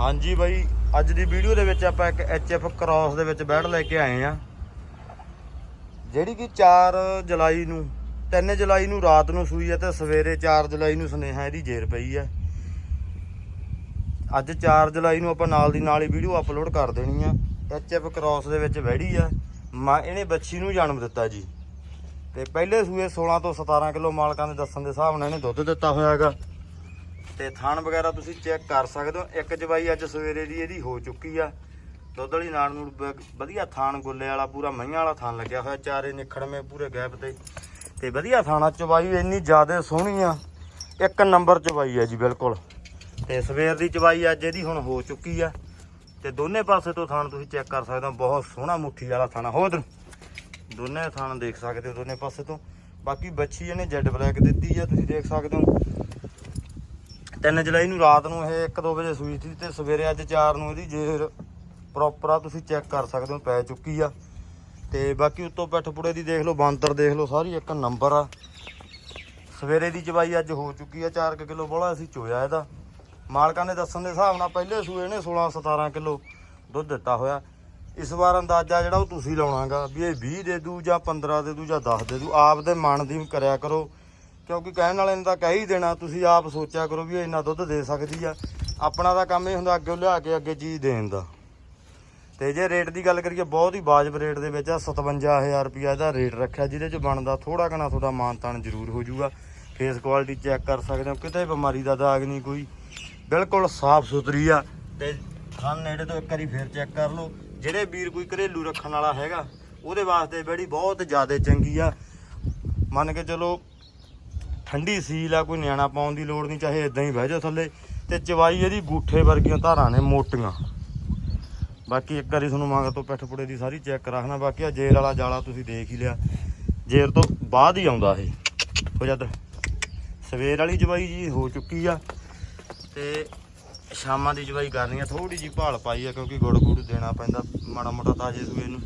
ਹਾਂਜੀ ਬਾਈ, ਅੱਜ ਦੀ ਵੀਡੀਓ ਦੇ ਵਿੱਚ ਆਪਾਂ ਇੱਕ ਐਚਐਫ ਕ੍ਰਾਸ ਦੇ ਵਿੱਚ ਬੈੜ ਲੈ ਕੇ ਆਏ ਆ ਜਿਹੜੀ ਕਿ 4 ਜੁਲਾਈ ਨੂੰ 3 ਜੁਲਾਈ ਨੂੰ ਰਾਤ ਨੂੰ ਸੂਈ ਹੈ ਤੇ ਸਵੇਰੇ 4 ਜੁਲਾਈ ਨੂੰ ਸੁਨੇਹਾ ਇਹਦੀ ਜੇਰ ਪਈ ਹੈ। ਅੱਜ 4 ਜੁਲਾਈ ਨੂੰ ਆਪਾਂ ਨਾਲ ਦੀ ਨਾਲ ਹੀ ਵੀਡੀਓ ਅਪਲੋਡ ਕਰ ਦੇਣੀ ਆ। ਐਚਐਫ ਕ੍ਰਾਸ ਦੇ ਵਿੱਚ ਵਹਿੜੀ ਆ। ਮਾਂ, ਇਹਨੇ ਬੱਚੀ ਨੂੰ ਜਨਮ ਦਿੱਤਾ ਜੀ। ਤੇ ਪਹਿਲੇ ਸੂਏ 16 ਤੋਂ 17 ਕਿਲੋ ਮਾਲਕਾਂ ਦੇ ਦੱਸਣ ਦੇ ਹਿਸਾਬ ਨਾਲ ਇਹਨੇ ਦੁੱਧ ਦਿੱਤਾ ਹੋਇਆ ਹੈਗਾ। ਤੇ ਥਣ ਵਗੈਰਾ ਤੁਸੀਂ ਚੈੱਕ ਕਰ ਸਕਦੇ ਹੋ। ਇੱਕ ਜਵਾਈ ਅੱਜ ਸਵੇਰੇ ਦੀ ਇਹਦੀ ਹੋ ਚੁੱਕੀ ਆ। ਦੁੱਧ ਵਾਲੀ ਨਾੜ ਨੂੰ ਬ- ਵਧੀਆ ਥਾਣ ਗੁੱਲੇ ਵਾਲਾ, ਪੂਰਾ ਮਈਆਂ ਵਾਲਾ ਥਾਣ ਲੱਗਿਆ ਹੋਇਆ, ਚਾਰੇ ਨਿਖੜਵੇਂ ਪੂਰੇ ਗੈਪ ਤੇ। ਤੇ ਵਧੀਆ ਥਾਣਾ ਚਵਾਈ ਇੰਨੀ ਜ਼ਿਆਦਾ ਸੋਹਣੀ ਆ। ਇੱਕ ਨੰਬਰ ਚਵਾਈ ਆ ਜੀ, ਬਿਲਕੁਲ। ਤੇ ਸਵੇਰ ਦੀ ਚਵਾਈ ਅੱਜ ਇਹਦੀ ਹੁਣ ਹੋ ਚੁੱਕੀ ਆ। ਤੇ ਦੋਨੇ ਪਾਸੇ ਤੋਂ ਥਾਣ ਤੁਸੀਂ ਚੈੱਕ ਕਰ ਸਕਦੇ ਹੋ, ਬਹੁਤ ਸੋਹਣਾ ਮੁੱਠੀ ਵਾਲਾ ਥਾਣਾ ਹੋਰ ਦੋਨੇ ਥਾਣ ਦੇਖ ਸਕਦੇ ਹੋ ਦੋਨੇ ਪਾਸੇ ਤੋਂ। ਬਾਕੀ ਬੱਚੀ ਇਹਨੇ ਜੈਡ ਬਲੈਕ ਦਿੱਤੀ ਆ, ਤੁਸੀਂ ਦੇਖ ਸਕਦੇ ਹੋ। 3 ਜੁਲਾਈ ਨੂੰ ਰਾਤ ਨੂੰ ਇਹ 1-2 ਵਜੇ ਸੂਈ ਸੀ ਤੇ ਸਵੇਰੇ ਅੱਜ 4 ਨੂੰ ਇਹਦੀ ਜੇਰ ਪ੍ਰੋਪਰ ਆ, ਤੁਸੀਂ ਚੈੱਕ ਕਰ ਸਕਦੇ ਹੋ, ਪੈ ਚੁੱਕੀ ਆ। ਤੇ ਬਾਕੀ ਉੱਤੋਂ ਪਿੱਠਪੁੜੇ ਦੀ ਦੇਖ ਲਓ, ਬਾਂਦਰ ਦੇਖ ਲਓ, ਸਾਰੀ ਇੱਕ ਨੰਬਰ ਆ। ਸਵੇਰੇ ਦੀ ਜਵਾਈ ਅੱਜ ਹੋ ਚੁੱਕੀ ਆ 4 ਕਿਲੋ ਬੋਲਾ ਅਸੀਂ ਚੋਇਆ ਇਹਦਾ। ਮਾਲਕਾਂ ਨੇ ਦੱਸਣ ਦੇ ਹਿਸਾਬ ਨਾਲ ਪਹਿਲੇ ਸੂਏ ਨੇ 16-17 ਕਿਲੋ ਦੁੱਧ ਦਿੱਤਾ ਹੋਇਆ। ਇਸ ਵਾਰ ਅੰਦਾਜ਼ਾ ਜਿਹੜਾ ਉਹ ਤੁਸੀਂ ਲਾਉਣਾਗਾ, ਵੀ ਇਹ 20 ਦੇ ਦੂ ਜਾਂ 15 ਦੇ ਦੂ ਜਾਂ 10 ਦੇ ਦੂ ਆਪ ਦੇ ਮਨ ਦੀ ਕਰਿਆ ਕਰੋ। ਕਿਉਂਕਿ ਕਹਿਣ ਵਾਲੇ ਨੇ ਤਾਂ ਕਹਿ ਹੀ ਦੇਣਾ, ਤੁਸੀਂ ਆਪ ਸੋਚਿਆ ਕਰੋ ਵੀ ਇਹ ਇੰਨਾ ਦੁੱਧ ਦੇ ਸਕਦੀ ਆ। ਆਪਣਾ ਤਾਂ ਕੰਮ ਇਹ ਹੁੰਦਾ ਅੱਗੇ ਲਿਆ ਕੇ ਅੱਗੇ ਚੀਜ਼ ਦੇਣ ਦਾ। ਤੇ ਜੇ ਰੇਟ ਦੀ ਗੱਲ ਕਰੀਏ, ਬਹੁਤ ਹੀ ਵਾਜਬ ਰੇਟ ਦੇ ਵਿੱਚ ਆ 57000 ਰੁਪਿਆ ਇਹਦਾ ਰੇਟ ਰੱਖਿਆ, ਜਿਹਦੇ ਚ ਬਣਦਾ ਥੋੜਾ ਘਣਾ ਤੁਹਾਡਾ ਮਾਨਤਾਨ ਜ਼ਰੂਰ ਹੋ ਜਾਊਗਾ। ਫੇਸ ਕੁਆਲਿਟੀ ਚੈੱਕ ਕਰ ਸਕਦੇ ਹੋ, ਕਿਤੇ ਬਿਮਾਰੀ ਦਾ ਦਾਗ ਨਹੀਂ ਕੋਈ। ਬਿਲਕੁਲ ਸਾਫ਼ ਸੁਥਰੀ ਆ, ਤੇ ਖਾਨ ਨੇੜੇ ਤੋਂ ਇੱਕ ਵਾਰੀ ਫੇਰ ਚੈੱਕ ਕਰ ਲਓ। ਜਿਹੜੇ ਵੀਰ ਕੋਈ ਘਰੇਲੂ ਰੱਖਣ ਵਾਲਾ ਹੈਗਾ, ਉਹਦੇ ਵਾਸਤੇ ਬੜੀ ਬਹੁਤ ਜ਼ਿਆਦਾ ਚੰਗੀ ਆ। ਮੰਨ ਕੇ ਚਲੋ ਠੰਡੀ ਸੀਲ ਆ, ਕੋਈ ਨਿਆਣਾ ਪਾਉਣ ਦੀ ਲੋੜ ਨਹੀਂ, ਚਾਹੇ ਇਦਾਂ ਹੀ ਬਹਿ ਜਾ ਥੱਲੇ। ਤੇ ਚਵਾਈ ਇਹਦੀ ਗੂਠੇ ਵਰਗੀਆਂ ਧਾਰਾਂ ਨੇ, ਮੋਟੀਆਂ। ਬਾਕੀ ਇੱਕ ਵਾਰੀ ਤੁਹਾਨੂੰ ਮੰਗ ਤੋਂ ਪਿੱਠ ਪੁੜੇ ਦੀ ਸਾਰੀ ਚੈੱਕ ਰੱਖਣਾ ਬਾਕੀ ਆ ਜੇਰ ਵਾਲਾ ਜਾਲਾ ਤੁਸੀਂ ਦੇਖ ਹੀ ਲਿਆ। ਜੇਰ ਤੋਂ ਬਾਅਦ ਹੀ ਆਉਂਦਾ ਇਹ। ਹੋ ਜਦ ਸਵੇਰ ਵਾਲੀ ਜਵਾਈ ਜੀ ਹੋ ਚੁੱਕੀ ਆ, ਤੇ ਸ਼ਾਮਾਂ ਦੀ ਜਵਾਈ ਕਰਨੀ ਆ। ਥੋੜੀ ਜੀ ਭਾਲ ਪਾਈ ਆ, ਕਿਉਂਕਿ ਗੁੜ ਗੁੜ ਦੇਣਾ ਪੈਂਦਾ, ਮਾੜਾ ਮੋਟਾ ਤਾਜੇ ਸੂਏ ਨੂੰ।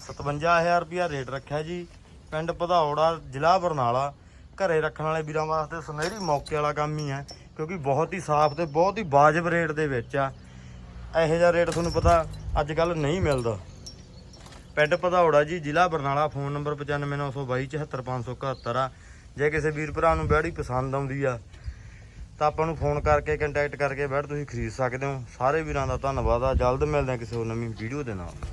57000 ਰੁਪਿਆ ਰੇਟ ਰੱਖਿਆ ਜੀ। ਪਿੰਡ ਭਦੌੜਾ, ਜ਼ਿਲ੍ਹਾ ਬਰਨਾਲਾ। ਘਰੇ ਰੱਖਣ ਵਾਲੇ ਵੀਰਾਂ ਵਾਸਤੇ ਸੁਨਹਿਰੀ ਮੌਕੇ ਵਾਲਾ ਕੰਮ ਹੀ ਹੈ, ਕਿਉਂਕਿ ਬਹੁਤ ਹੀ ਸਾਫ਼ ਤੇ ਬਹੁਤ ਹੀ ਵਾਜਬ ਰੇਟ ਦੇ ਵਿੱਚ ਆ। ਇਹੋ ਜਿਹਾ ਰੇਟ ਤੁਹਾਨੂੰ ਪਤਾ ਅੱਜ ਕੱਲ ਨਹੀਂ ਮਿਲਦਾ। ਪਿੰਡ ਭਦੌੜਾ ਜੀ, ਜ਼ਿਲ੍ਹਾ ਬਰਨਾਲਾ, ਫੋਨ ਨੰਬਰ 9592274571 ਆ। ਜੇ ਕਿਸੇ ਵੀਰ ਭਰਾ ਨੂੰ ਬੈੜੀ ਪਸੰਦ ਆਉਂਦੀ ਆ, ਤਾਂ ਆਪਾਂ ਨੂੰ ਫੋਨ ਕਰਕੇ ਕੰਟੈਕਟ ਕਰਕੇ ਬੈੜ ਤੁਸੀਂ ਖਰੀਦ ਸਕਦੇ ਹੋ। ਸਾਰੇ ਵੀਰਾਂ ਦਾ ਧੰਨਵਾਦ ਆ। ਜਲਦ ਮਿਲਦੇ ਹਾਂ ਕਿਸੇ ਹੋਰ ਨਵੀਂ ਵੀਡੀਓ ਦੇ ਨਾਲ।